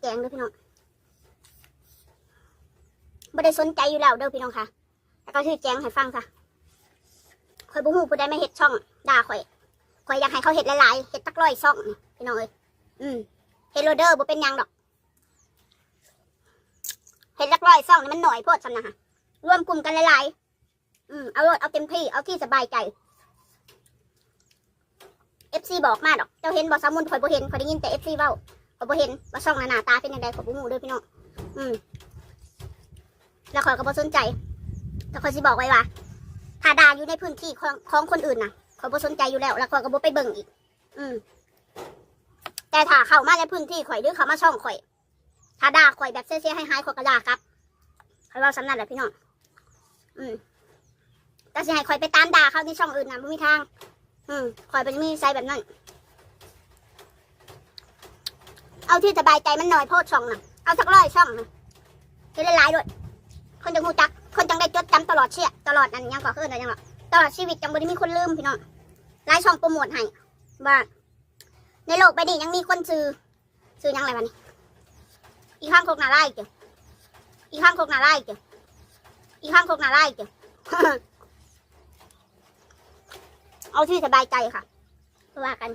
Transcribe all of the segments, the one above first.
แกงเด้อพี่น้องบ่ได้สนใจอยู่แล้วเด้อพี่น้องค่ะ แล้วก็ที่แจงให้ฟังค่ะข่อยบ่ฮู้ผู้ใดไมาเฮ็ดช่องด่าข่อยข่อยอยากให้เขาเฮ็ดหลายๆเฮ็ดตักร้อยช่องนี่พี่น้องเอ้ยอืมเฮ็ดโรเดอร์บ่เป็นยังดอกเฮ็ดตักร้อยช่องนี่มันหน่อยโพดซำนะค่ะรวมกลุ่มกันหลายๆอืมเอาโลดเอาเต็มที่เอาที่สบายใจ FC บอกมาดอก เจ้าเห็นบ่สามุนข่อยบ่เห็นข่อยได้ยินแต่ FC เว้า ข่อยบ่เห็นว่าช่องหน้าตาเป็นจังไดข่อยบ่ฮู้เด้อพี่น้องอืมแล้วข่อยก็บ่สนใจ แต่ข่อยสิบอกไว้ว่า ถ้าด่าอยู่ในพื้นที่ของของคนอื่นน่ะข่อยบ่สนใจอยู่แล้ว แล้วข่อยก็บ่ไปเบิ่งอีก อืมแต่ถ้าเข้ามาในพื้นที่ข่อยหรือเข้ามาช่องข่อย ถ้าด่าข่อยแบบเสียๆให้หายๆข่อยก็ด่ากลับข่อยเว้าสำนันแหละพี่น้องอืมแต่สิให้ข่อยไปตามด่าเขาในช่องอื่นน่ะบ่มีทาง อืมข่อยเป็นมีไซแบบนั้น เอาที่สบายใจมันหน่อยโพดช่องน่ะเอาสักร้อยช่องนะคือหลายๆด้วย คนจังหูจัก คนจังได้จดจำตลอดเชี่ยตลอดนั่นยังก่อขึ้นอะไรยังหรอตลอดชีวิตจังบ่ได้มีคนลืมพี่น้องหลายช่องโปรโมทให้ว่าในโลกใบนี้ยังมีคนซื้อซื้อยังไงวะนี่อีกข้างโคกนาไล่เจ้ะอีกข้างโคกนาไล่เจ้ะอีกข้างโคกนาไล่เจ้ะเอาที่สบายใจค่ะว่ากัน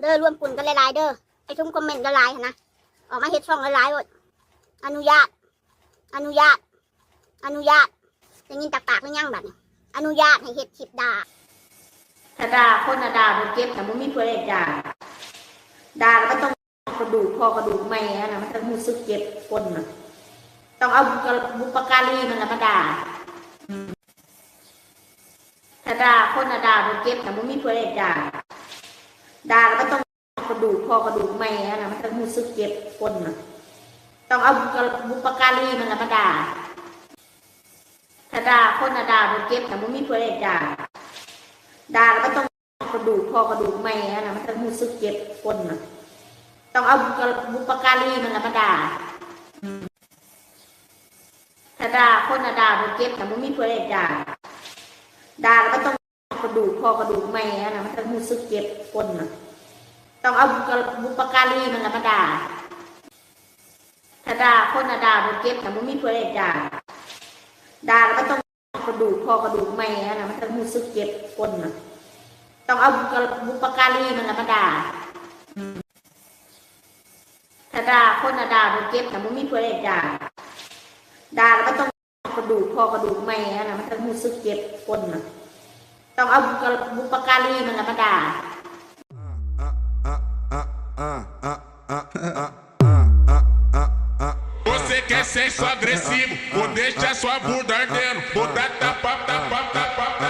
เด้อรวมปุ่นกันหลายๆเด้อไอชุ่มคอมเมนต์หลายนนะออกมาเฮ็ดช่องหลายๆหมดอนุญาต อนุญาต อนุญาตได้ยินจากปากหรือยังบัดนี้อนุญาตให้เฮ็ดคลิปด่าถ้าด่าคนน่ะด่าบ่เจ็บแต่บ่มีเพื่อนด่าด่าแล้วก็ต้องกระดูกคอกระดูกแม่นะมันต้องรู้สึกเจ็บก้นน่ะต้องเอาบุปการีมันละมาด่าถ้าด่าคนน่ะด่าบ่เจ็บแต่บ่มีเพื่อนด่า ด่าแล้วก็ต้องกระดูกคอกระดูกแม่นะมันต้องรู้สึกเจ็บก้นนะต้องเอาบุปการีมันละมาด่าถ้าด่าคนนะด่าบ่เจ็บแต่บ่มีเพื่อนด่าด่าแล้วก็ต้องกระดูกคอกระดูกแม่นะมันต้องรู้สึกเจ็บก้นนะต้องเอาบุปการีมันละมาด่าถ้าด่าคนนะด่าบ่เจ็บแต่บ่มีเพื่อนด่าด่าแล้วก็ต้อง ระดูกคอกระดูกแม่นะมันต้องรู้สึกเจ็บก้นนะต้องเอาบุปการีมันละมาด่าถ้าด่าคนน่ะด่าบ่เจ็บแต่บ่มีเพื่อนด่าด่าแล้วก็ต้องกระดูกคอกระดูกแม่นะมันต้องรู้สึกเจ็บก้นนะต้องเอาบุปการีมันละมาด่าอืมถ้าด่าคนน่ะด่าบ่เจ็บแต่บ่มีเพื่อนด่าด่าแล้วก็ต้องกระดูกคอกระดูกแม่นะมันต้องรู้สึกเจ็บก้นนะ ต้องเอาบุปการีมันละมาด่า Você quer sexo agressivo, ou deixa sua bunda ardendo, ou dá tapa, tapa, tapa, tapa.